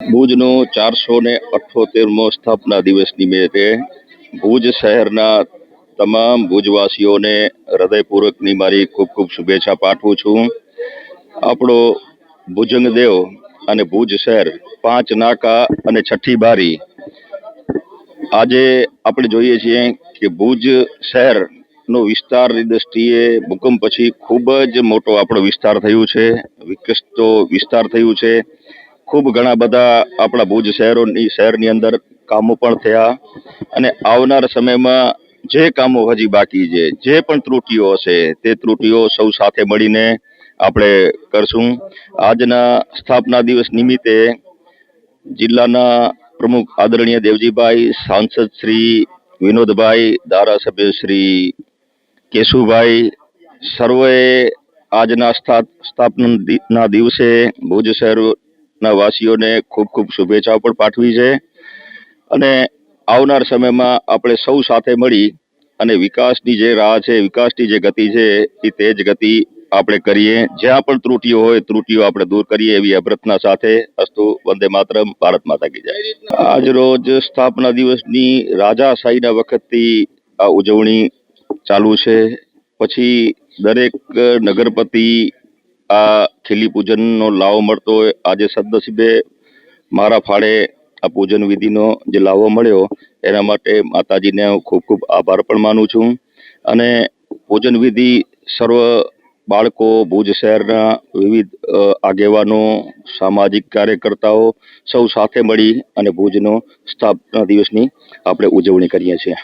ભુજનો ચારસો ને અઠોતેરમો સ્થાપના દિવસ નિમિત્તે ભુજ શહેરના તમામ ભુજવાસીઓને હૃદયપૂર્વકની મારી ખૂબ ખૂબ શુભેચ્છા પાઠવું છું. આપણો ભુજંગદેવ અને ભુજ શહેર પાંચ નાકા અને છઠ્ઠી બારી. આજે આપણે જોઈએ છીએ કે ભુજ શહેરનો વિસ્તારની દ્રષ્ટિએ ભૂકંપ પછી ખૂબ જ મોટો આપણો વિસ્તાર થયું છે, વિકસતો વિસ્તાર થયું છે. ખૂબ ઘણા બધા આપણા ભુજ શહેરોની, શહેરની અંદર કામો પણ થયા અને આવનાર સમયમાં જે કામો હજી બાકી છે, જે પણ ત્રુટીઓ હશે, તે ત્રુટીઓ સૌ સાથે મળીને આપણે કરશું. આજના સ્થાપના દિવસ નિમિત્તે જિલ્લાના પ્રમુખ આદરણીય દેવજીભાઈ, સાંસદ શ્રી વિનોદભાઈ, ધારાસભ્ય શ્રી કેશુભાઈ સર્વે આજના સ્થા- સ્થાપના દિવસે ભુજ શહેરના વાસીઓને ખૂબ ખૂબ શુભેચ્છાઓ પણ પાઠવી છે. અને આવનાર સમયમાં આપણે સૌ સાથે મળી અને વિકાસની જે રાહ છે, વિકાસની જે ગતિ છે, એ તેજ ગતિ આપણે કરીએ. જ્યાં પણ ત્રુટીઓ હોય, ત્રુટીઓ આપણે દૂર કરીએ એવી અભ્રતના સાથે અસ્તુ વંદે માતરમ, ભારત માતા કી જાય. આજ રોજ સ્થાપના દિવસની રાજાશાહીના વખતથી આ ઉજવણી ચાલુ છે. પછી દરેક નગરપતિ આ ખીલી પૂજનનો લાવો મળતો હોય, આજે સદનસીબે મારા ફાળે આ પૂજન વિધિનો જે લાવો મળ્યો, એના માટે માતાજીને હું ખૂબ ખૂબ આભાર પણ માનું છું. અને પૂજન વિધિ સર્વ બાળકો, ભુજ શહેરના વિવિધ આગેવાનો, સામાજિક કાર્યકર્તાઓ સૌ સાથે મળી અને ભુજનો સ્થાપના દિવસની આપણે ઉજવણી કરીએ છીએ.